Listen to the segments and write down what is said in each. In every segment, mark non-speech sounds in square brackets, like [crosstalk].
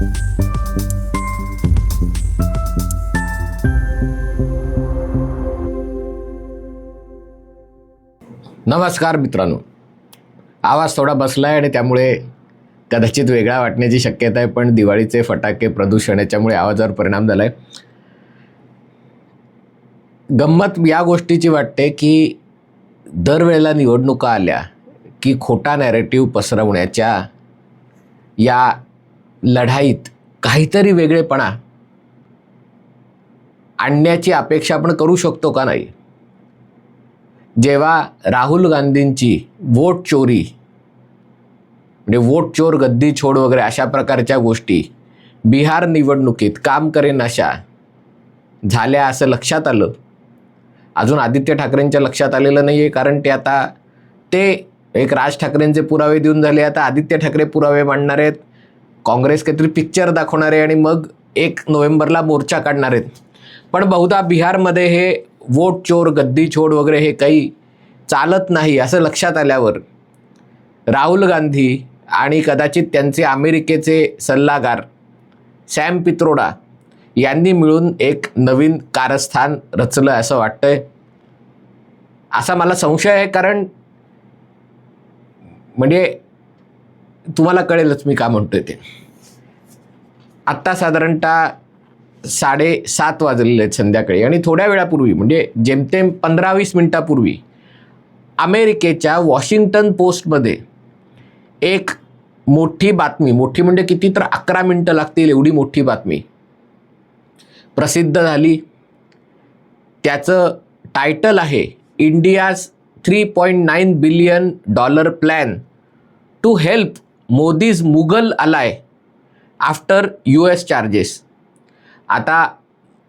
नमस्कार मित्रांनो. आवाज थोडा बसला आहे आणि त्यामुळे कदाचित वेगळा वाटण्याची शक्यता आहे पण दिवाळीचे फटाके प्रदूषण याच्यामुळे आवाजावर परिणाम झाला आहे गंमत या गोष्टीची वाटते की दरवेळेला निवडणुका आल्या की खोटा नॅरेटिव्ह पसरवण्याच्या या लढाईत काहीतरी वेगळेपणा आणण्याची अपेक्षा आपण करू शकतो का नाही? जेव्हा राहुल गांधींची वोट चोरी म्हणजे वोट चोर गद्दी छोड वगैरे अशा प्रकारच्या गोष्टी बिहार निवडणुकीत काम करेन अशा झाल्या असं लक्षात आलं. अजून आदित्य ठाकरेंच्या लक्षात आलेलं नाही आहे कारण ते आता ते एक राज ठाकरेंचे पुरावे देऊन झाले. आता आदित्य ठाकरे पुरावे मांडणार आहेत. काँग्रेस काहीतरी पिक्चर दाखवणार आहे आणि मग एक नोव्हेंबरला मोर्चा काढणार आहेत. पण बहुधा बिहारमध्ये हे वोट चोर गद्दी छोड वगैरे हे काही चालत नाही असं लक्षात आल्यावर राहुल गांधी आणि कदाचित त्यांचे अमेरिकेचे सल्लागार सॅम पित्रोडा यांनी मिळून एक नवीन कारस्थान रचलं असं वाटतंय. असा मला संशय आहे कारण म्हणजे तुम्हाला कळेलच मी का म्हणतोय ते. आत्ता साधारणतः साडेसात वाजलेले आहेत संध्याकाळी आणि थोड्या वेळापूर्वी म्हणजे जेमतेम पंधरा वीस मिनटापूर्वी अमेरिकेच्या वॉशिंग्टन पोस्टमध्ये एक मोठी बातमी मोठी म्हणजे किती तर अकरा मिनटं लागतील एवढी मोठी बातमी प्रसिद्ध झाली. त्याचं टायटल आहे India's three point nine billion dollar plan to help Modi's mogul ally after U S charges. आता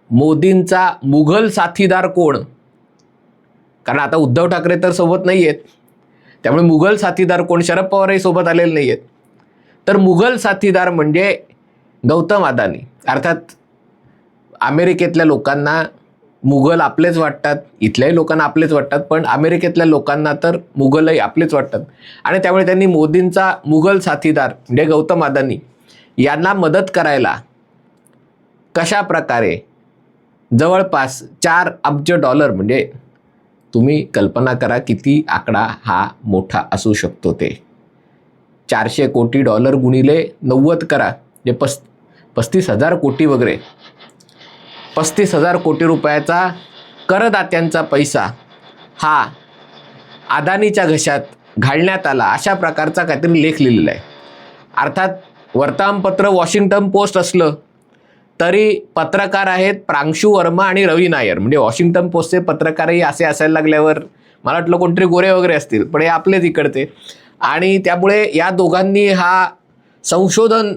मोदींचा मुघल साथीदार कोण? कारण आता उद्धव ठाकरे तर सोबत नाही आहेत त्यामुळे मुघल साथीदार कोण? शरद पवारही सोबत आलेले नाही आहेत तर मुघल साथीदार म्हणजे गौतम अदानी. अर्थात अमेरिकेतल्या लोकांना मुघल आपलेच वाटतात इथल्याही लोकांना आपलेच वाटतात पण अमेरिकेतल्या लोकांना तर मुघलही आपलेच वाटतात. आणि त्यामुळे त्यांनी मोदींचा मुघल साथीदार म्हणजे गौतम अदानी यांना मदत करायला कशा प्रकारे जवळपास चार अब्ज डॉलर म्हणजे तुम्ही कल्पना करा किती आकडा हा मोठा असू शकतो ते. चारशे कोटी डॉलर गुणिले नव्वद करा म्हणजे पस पस्तीस हजार कोटी वगैरे. पस्तीस हजार कोटी रुपयाचा करदात्यांचा पैसा हा अदानीच्या घशात घालण्यात आला. अशा प्रकारचा काहीतरी लेख लिहिलेला आहे. अर्थात वर्तमानपत्र वॉशिंग्टन पोस्ट असलं तरी पत्रकार आहेत प्रांशू वर्मा आणि रवी नायर. म्हणजे वॉशिंग्टन पोस्टचे पत्रकारही असे असायला लागल्यावर मला वाटलं कोणतरी गोरे वगैरे असतील पण हे आपलेच इकडचे. आणि त्यामुळे या दोघांनी हा संशोधन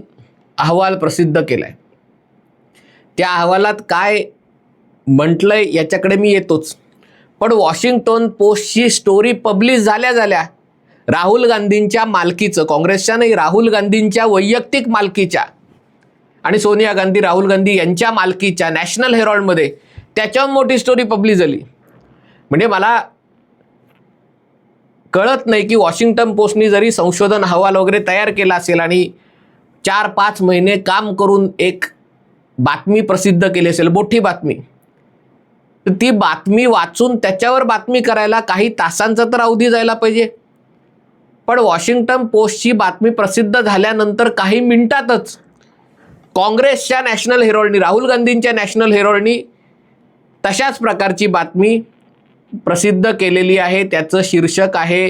अहवाल प्रसिद्ध केला आहे त्या अहवालात काय म्हटलंय याच्याकडे मी येतोच. पण वॉशिंग्टन पोस्टची स्टोरी पब्लिश झाल्या झाल्या राहुल गांधींच्या मालकीचं काँग्रेसच्या नाही राहुल गांधींच्या वैयक्तिक मालकीच्या आणि सोनिया गांधी राहुल गांधी यांच्या मालकीच्या नॅशनल हेरॉल्डमध्ये त्याच्यावर मोठी स्टोरी पब्लिश झाली. म्हणजे मला कळत नाही की वॉशिंग्टन पोस्टनी जरी संशोधन अहवाल वगैरे तयार केला असेल आणि चार पाच महिने काम करून एक बातमी प्रसिद्ध केली असेल मोठी बातमी. तर ती बातमी वाचून त्याच्यावर बातमी करायला काही तासांचा तर अवधी जायला पाहिजे. पण वॉशिंग्टन पोस्टची बातमी प्रसिद्ध झाल्यानंतर काही मिनिटातच काँग्रेसच्या नॅशनल हेरोल्डनी राहुल गांधींच्या नॅशनल हेरोल्डनी तशाच प्रकारची बातमी प्रसिद्ध केलेली आहे. त्याचं शीर्षक आहे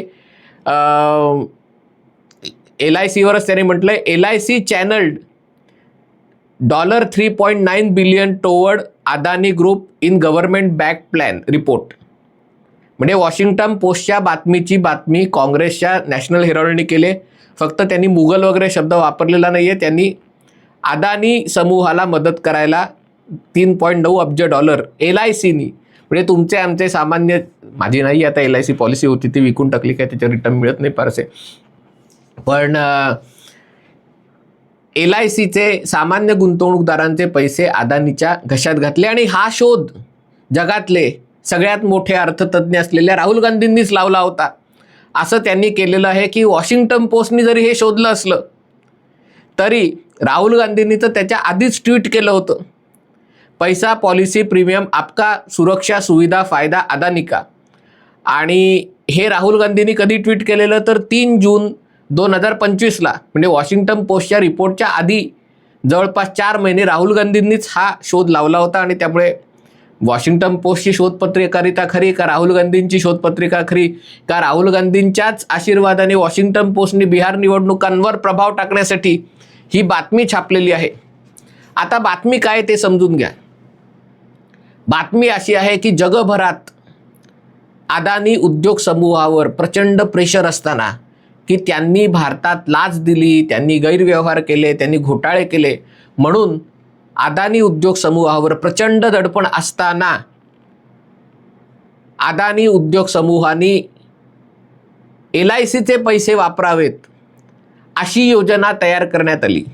एल आय सीवरच त्याने म्हटलं L I C channelled dollar three point nine billion toward Adani group in government back plan report म्हणजे वॉशिंग्टन पोस्टच्या बातमीची बातमी काँग्रेसच्या नॅशनल हेरॉल्डने केले. फक्त त्यांनी मुघल वगैरे शब्द वापरलेला नाही आहे त्यांनी अदानी समूहाला मदत करायला तीन पॉईंट नऊ अब्ज डॉलर एल आय सीनी. म्हणजे तुमचे आमचे सामान्य माझी नाही आता एल आय सी पॉलिसी होती ती विकून टाकली काय त्याच्या रिटर्न मिळत नाही फारसे. पण एल आय सीचे सामान्य गुंतवणूकदारांचे पैसे अदानीच्या घशात घातले आणि हा शोध जगातले सगळ्यात मोठे अर्थतज्ञ असलेल्या राहुल गांधींनीच लावला होता. असं त्यांनी केलेलं आहे की वॉशिंग्टन पोस्टनी जरी हे शोधलं असलं तरी राहुल गांधींनी तर त्याच्या आधीच ट्विट केलं होतं. पैसा पॉलिसी प्रीमियम आपका सुरक्षा सुविधा फायदा अदानी का आणि हे राहुल गांधींनी कधी ट्विट केलेलं? तर तीन जून दोन हजार पंचवीसला म्हणजे वॉशिंग्टन पोस्टच्या रिपोर्टच्या आधी जवळपास चार महिने राहुल गांधींनीच हा शोध लावला होता आणि त्यामुळे वॉशिंग्टन पोस्टची शोधपत्रिकारिता खरी का राहुल गांधींची शोधपत्रिका खरी का राहुल गांधींच्याच आशीर्वादाने वॉशिंग्टन पोस्टने बिहार निवडणुकांवर प्रभाव टाकण्यासाठी ही बातमी छापलेली आहे? आता बातमी काय ते समजून घ्या. बातमी अशी आहे की जगभरात अदानी उद्योग समूहावर प्रचंड प्रेशर असताना की त्यांनी भारतात लाच दिली त्यांनी गैरव्यवहार केले त्यांनी घोटाळे केले. म्हणून अदानी उद्योग समूहावर प्रचंड दडपण असताना अदानी उद्योग समूहाने एल आय सीचे पैसे वापरावेत अशी योजना तयार करण्यात आली.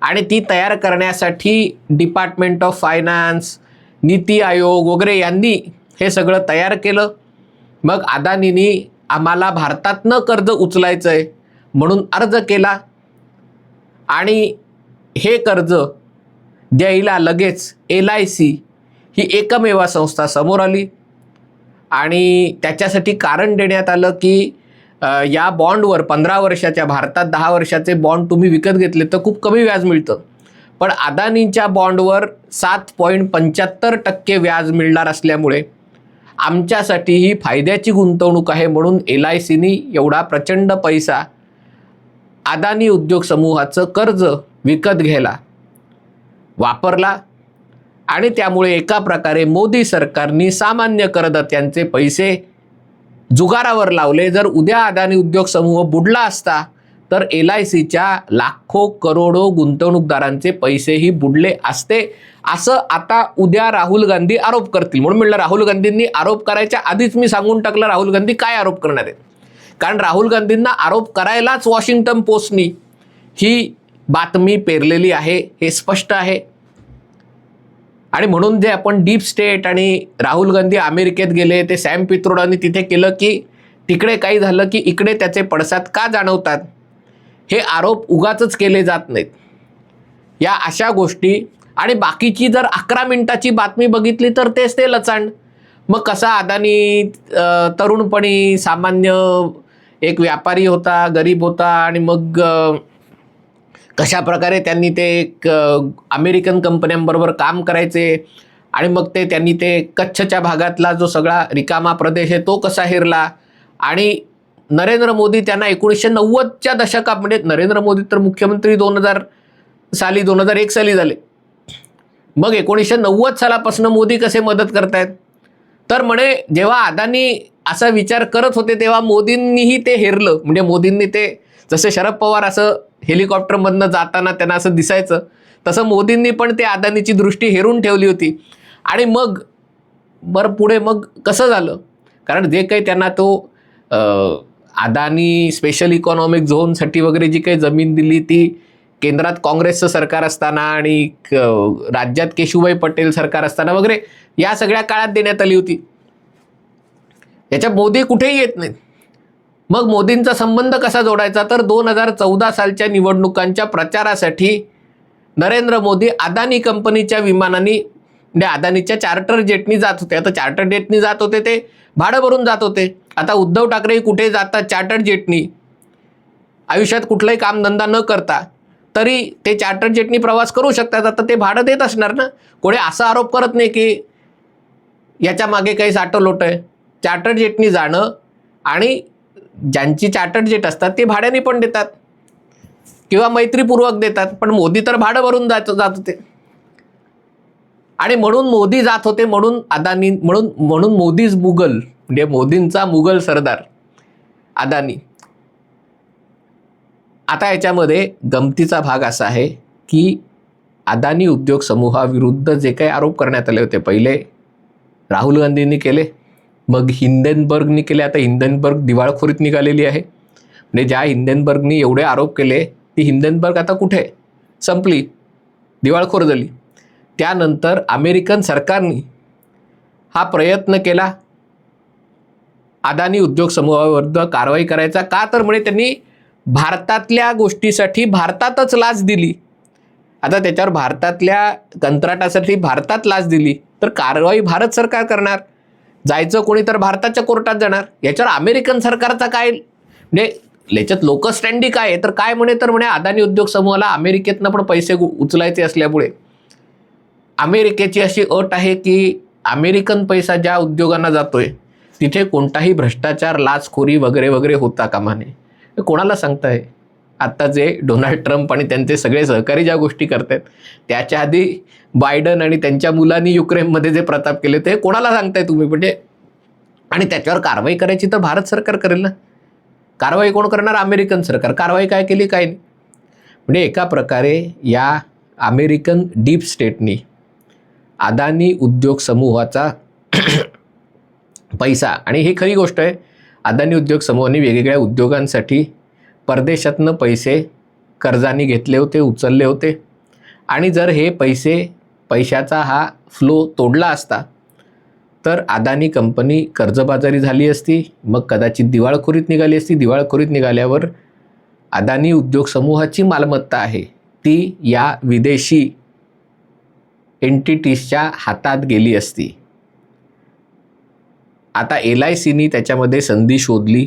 आणि ती तयार करण्यासाठी department of finance NITI Aayog वगैरे यांनी हे सगळं तयार केलं. मग अदानीनी आम्हाला भारतातनं कर्ज उचलायचं आहे म्हणून अर्ज केला. आणि हे कर्ज द्यायला लगेच एल आय सी ही एकमेवा संस्था समोर आली. आणि त्याच्यासाठी कारण देण्यात आलं की या बॉन्डवर पंधरा वर्षाच्या भारतात दहा वर्षाचे बॉन्ड तुम्ही विकत घेतले तर खूप कमी व्याज मिळतं. पण अदानींच्या बॉन्डवर सात पॉईंट पंच्याहत्तर टक्के व्याज मिळणार असल्यामुळे आमच्यासाठी ही फायद्याची गुंतवणूक आहे म्हणून एल आय सीनी एवढा प्रचंड पैसा अदानी उद्योग समूहाचं कर्ज विकत घ्यायला वापरला आणि त्यामुळे एका प्रकारे मोदी सरकारनी सामान्य करदात्यांचे पैसे जुगारावर लावले. जर उद्या अदानी उद्योग समूह बुडला असता तर एल आय सीच्या लाखो करोडो गुंतवणूकदारांचे पैसेही बुडले असते. असं आता उद्या राहुल गांधी आरोप करतील. म्हणून म्हणलं राहुल गांधींनी आरोप करायच्या आधीच मी सांगून टाकलं राहुल गांधी काय आरोप करणार आहेत? कारण राहुल गांधींना आरोप करायलाच वॉशिंग्टन पोस्टनी ही बातमी पेरलेली आहे हे स्पष्ट आहे. आणि म्हणून जे आपण डीप स्टेट आणि राहुल गांधी अमेरिकेत गेले ते सॅम पित्रोडांनी तिथे केलं की तिकडे काही झालं की इकडे त्याचे पडसाद का जाणवतात? हे आरोप उगाच केले जात नाहीत. या अशा गोष्टी आणि बाकीची जर अकरा मिनिटाची बातमी बघितली तर तेच ते लचांड. मग कसा अदानी तरुणपणी सामान्य एक व्यापारी होता गरीब होता आणि मग कशा प्रकारे त्यांनी ते एक अमेरिकन कंपन्यांबरोबर काम करायचे आणि मग ते त्यांनी ते कच्छच्या भागातला जो सगळा रिकामा प्रदेश आहे तो कसा हेरला. आणि नरेंद्र मोदी त्यांना एकोणीसशे नव्वदच्या दशकात म्हणजे नरेंद्र मोदी तर मुख्यमंत्री दोन हजार साली दोन हजार एक साली झाले. मग एकोणीसशे नव्वद सालापासून मोदी कसे मदत करतायत? तर म्हणे जेव्हा अदानी असा विचार करत होते तेव्हा मोदींनीही ते हेरलं. म्हणजे मोदींनी ते जसे शरद पवार असं हेलिकॉप्टरमधनं जाताना त्यांना असं दिसायचं तसं मोदींनी पण ते अदानीची दृष्टी हेरून ठेवली होती. आणि मग बरं पुढे मग कसं झालं? कारण जे काही त्यांना तो अदानी स्पेशल इकॉनॉमिक झोनसाठी वगैरे जी काही जमीन दिली ती केंद्रात काँग्रेसचं सरकार असताना आणि राज्यात केशुभाई पटेल सरकार असताना वगैरे या सगळ्या काळात देण्यात आली होती. याच्या मोदी कुठेही येत नाहीत. मग मोदींचा संबंध कसा जोडायचा? तर दोन हजार चौदा सालच्या निवडणुकांच्या प्रचारासाठी नरेंद्र मोदी अदानी कंपनीच्या विमानाने म्हणजे अदानीच्या चार्टर जेटनी जात होते. आता चार्टर जेटनी जात होते ते भाडं भरून जात होते. आता उद्धव ठाकरे कुठे जातात? चार्टर जेटनी. आयुष्यात कुठलंही कामधंदा न करता. तरी ते चार्टर जेटनी प्रवास करू शकतात. आता ते भाडं देत असणार ना. कोणी असा आरोप करत नाही की याच्या मागे काही साठं लोट आहे. चार्टर जेटनी जाणं आणि ज्यांची चार्टर जेट असतात ते भाड्याने पण देतात. किंवा मैत्रीपूर्वक देतात. पण मोदी तर भाडं भरून जात जात होते. आणि म्हणून मोदी जात होते म्हणून अदानी म्हणून म्हणून मोदीच मुघल म्हणजे मोदींचा मुघल सरदार अदानी. आता याच्यामध्ये गमतीचा भाग असा आहे की अदानी उद्योग समूहाविरुद्ध जे काही आरोप करण्यात आले होते पहिले राहुल गांधींनी केले मग हिंदेनबर्गनी केले. आता हिंदेनबर्ग दिवाळखोरीत निघालेली आहे. म्हणजे ज्या हिंदेनबर्गनी एवढे आरोप केले ती हिंदेनबर्ग आता कुठे? आहे? संपली. दिवाळखोर झाली. त्यानंतर अमेरिकन सरकारने हा प्रयत्न केला. अदानी उद्योग समूहाविरुद्ध कारवाई करायचा का? तर म्हणे त्यांनी भारतातल्या गोष्टीसाठी भारतातच लाच दिली. आता त्याच्यावर भारतातल्या कंत्राटासाठी भारतात लाच दिली. तर कारवाई भारत सरकार करणार. जायचं कोणी तर भारताच्या कोर्टात जाणार. याच्यावर अमेरिकन सरकारचा काय म्हणजे याच्यात लोक स्टँडी काय आहे? तर काय म्हणे तर म्हणे अदानी उद्योग समूहाला अमेरिकेतनं पण पैसे उचलायचे असल्यामुळे. अमेरिकेची अशी अट आहे की अमेरिकन पैसा ज्या उद्योगांना जातोय तिथे कोणताही भ्रष्टाचार लाचखोरी वगैरे वगैरे होता कामा नये. हे कोणाला सांगताय? आत्ता जे डोनाल्ड ट्रम्प आणि त्यांचे सगळे सहकारी ज्या गोष्टी करतायत त्याच्या आधी बायडन आणि त्यांच्या मुलांनी युक्रेनमध्ये जे प्रताप केले ते कोणाला सांगताय तुम्ही? म्हणजे आणि त्याच्यावर कारवाई करायची तर भारत सरकार करेल ना? कारवाई कोण करणार? अमेरिकन सरकार. कारवाई काय केली? काय नाही. म्हणजे एका प्रकारे या अमेरिकन डीप स्टेटनी अदानी उद्योग समूहाचा [clears throat] पैसा आणि ही खरी गोष्ट आहे अदानी उद्योग समूहाने वेगवेगळ्या उद्योगांसाठी परदेशातनं पैसे कर्जाने घेतले होते उचलले होते. आणि जर हे पैसे पैशाचा हा फ्लो तोडला असता तर अदानी कंपनी कर्जबाजारी झाली असती मग कदाचित दिवाळखोरीत निघाली असती. दिवाळखोरीत निघाल्यावर अदानी उद्योग समूहाची मालमत्ता आहे. ती या विदेशी एंटिटीजच्या हातात गेली असती. आता एल आय सीनी त्याच्यामध्ये संधी शोधली.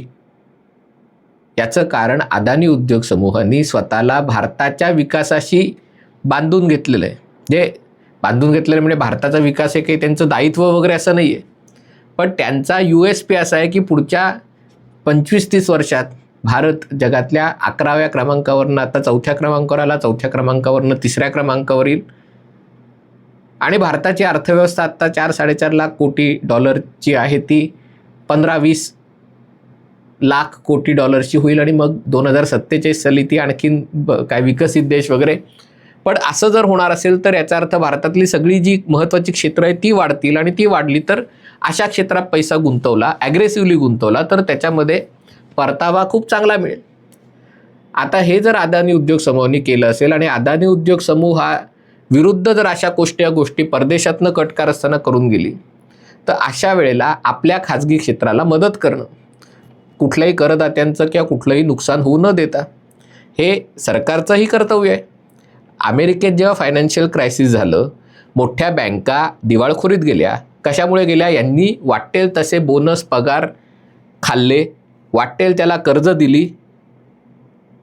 याचं कारण अदानी उद्योग समूहांनी स्वतःला भारताच्या विकासाशी बांधून घेतलेलं आहे जे बांधून घेतलेलं म्हणजे भारताचा विकास हे काही त्यांचं दायित्व वगैरे असं नाही आहे पण त्यांचा यू एस पी असा आहे की पुढच्या पंचवीस तीस वर्षात भारत जगातल्या अकराव्या क्रमांकावरनं आता चौथ्या क्रमांकावर आला चौथ्या क्रमांकावरनं तिसऱ्या क्रमांकावर येईल. आणि भारताची अर्थव्यवस्था आत्ता चार साडेचार लाख कोटी डॉलरची आहे ती. पंधरा वीस लाख कोटी डॉलरची होईल आणि मग दोन हजार सत्तेचाळीस साली ती आणखीन ब- काय विकसित देश वगैरे. पण असं जर होणार असेल तर याचा अर्थ भारतातली सगळी जी महत्त्वाची क्षेत्र आहे ती वाढतील आणि ती वाढली तर अशा क्षेत्रात पैसा गुंतवला ॲग्रेसिव्हली गुंतवला तर त्याच्यामध्ये परतावा खूप चांगला मिळेल. आता हे जर अदानी उद्योग समूहाने केलं असेल आणि अदानी उद्योग समूह हा विरुद्ध जर अशा गोष्टी या गोष्टी परदेशातनं कटकार असताना करून गेली तर अशा वेळेला आपल्या खाजगी क्षेत्राला मदत करणं कुठल्याही करदात्यांचं किंवा कुठलंही नुकसान होऊ न देता हे सरकारचंही कर्तव्य आहे. अमेरिकेत जेव्हा फायनान्शियल क्रायसिस झालं मोठ्या बँका दिवाळखोरीत गेल्या. कशामुळे गेल्या? यांनी वाटेल तसे बोनस पगार खाल्ले वाटेल त्याला कर्ज दिली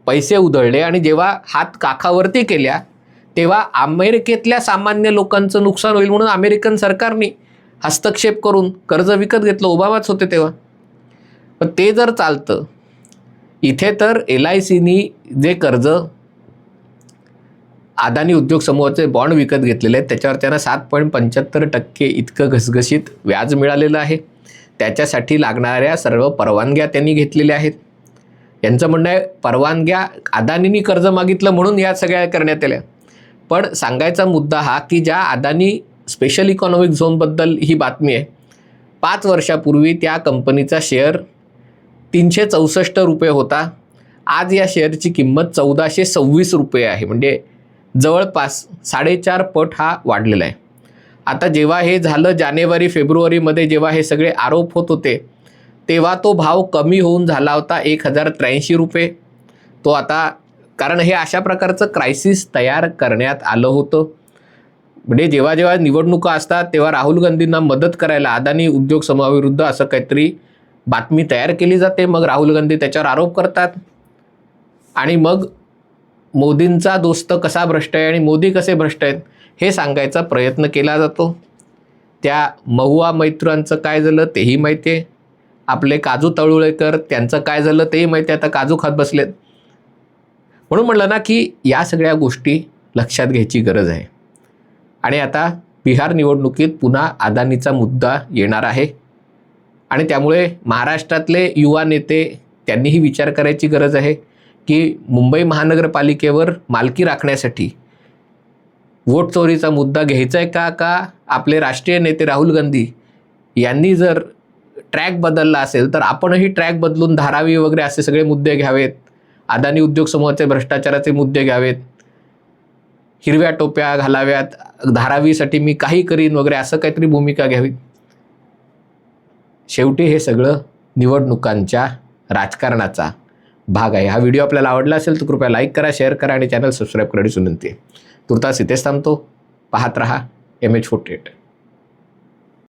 पैसे उधळले आणि जेव्हा हात काखावरती केल्या तेव्हा अमेरिकेतल्या सामान्य लोकांचं नुकसान होईल म्हणून अमेरिकन सरकारने हस्तक्षेप करून कर्ज विकत घेतलं. ओबामाच होते तेव्हा. पण ते जर चालतं इथे तर एल आय सीनी जे कर्ज अदानी उद्योग समूहाचे बॉन्ड विकत घेतलेले आहेत त्याच्यावर त्यांना सात पॉईंट पंच्याहत्तर टक्के इतकं घसघशीत व्याज मिळालेलं आहे. त्याच्यासाठी लागणाऱ्या सर्व परवानग्या त्यांनी घेतलेल्या आहेत. यांचं म्हणणं आहे परवानग्या अदानीनी कर्ज मागितलं म्हणून या सगळ्या करण्यात आल्या. पण सांगायचा मुद्दा हा की ज्या अदानी स्पेशल इकॉनॉमिक झोनबद्दल ही बातमी आहे पाच वर्षापूर्वी त्या कंपनीचा शेअर तीनशे चौसष्ट रुपये होता. आज या शेअरची किंमत चौदाशे सव्वीस रुपये आहे. म्हणजे जवळपास साडेचार पट हा वाढलेला आहे. आता जेव्हा हे झालं जानेवारी फेब्रुवारीमध्ये जेव्हा हे सगळे आरोप होत होते तेव्हा तो भाव कमी होऊन झाला होता एक हजार त्र्याऐंशी रुपये. तो आता कारण हे अशा प्रकारचं क्रायसिस तयार करण्यात आलं होतं. म्हणजे जेव्हा जेव्हा निवडणुका असतात तेव्हा राहुल गांधींना मदत करायला अदानी उद्योग समूहाविरुद्ध असं काहीतरी बातमी तयार केली जाते. मग राहुल गांधी त्याच्यावर आरोप करतात. आणि मग मोदींचा दोस्त कसा भ्रष्ट आहे आणि मोदी कसे भ्रष्ट आहेत हे सांगायचा प्रयत्न केला जातो. त्या महुआ मैत्रांचं काय झालं तेही माहिती आहे. आपले काजू तळुळेकर त्यांचं काय झालं तेही माहिती आहे. आता काजू खात बसलेत. म्हणून म्हणलं ना की या सगळ्या गोष्टी लक्षात घ्यायची गरज आहे. आणि आता बिहार निवडणुकीत पुन्हा अदानीचा मुद्दा येणार आहे. आणि त्यामुळे महाराष्ट्रातले युवा नेते त्यांनीही विचार करायची गरज आहे की मुंबई महानगरपालिकेवर मालकी राखण्यासाठी वोट चोरीचा मुद्दा घ्यायचा आहे का का आपले राष्ट्रीय नेते राहुल गांधी यांनी जर ट्रॅक बदलला असेल तर आपणही ट्रॅक बदलून धारावी वगैरे असे सगळे मुद्दे घ्यावेत. अदानी उद्योग समूहाचे भ्रष्टाचाराचे मुद्दे घ्यावेत. हिरव्या टोप्या घालाव्यात. धारावीसाठी मी काही करीन वगैरे असं काहीतरी भूमिका घ्यावी. शेवटी हे सगळं निवडणुकांच्या राजकारणाचा भाग आहे. हा व्हिडिओ आपल्याला आवडला असेल तर कृपया लाईक करा शेअर करा आणि चॅनल सबस्क्राईब करण्याची विनंती आहे तुर्तास इथेच थांबतो. पाहत रहा. M H forty eight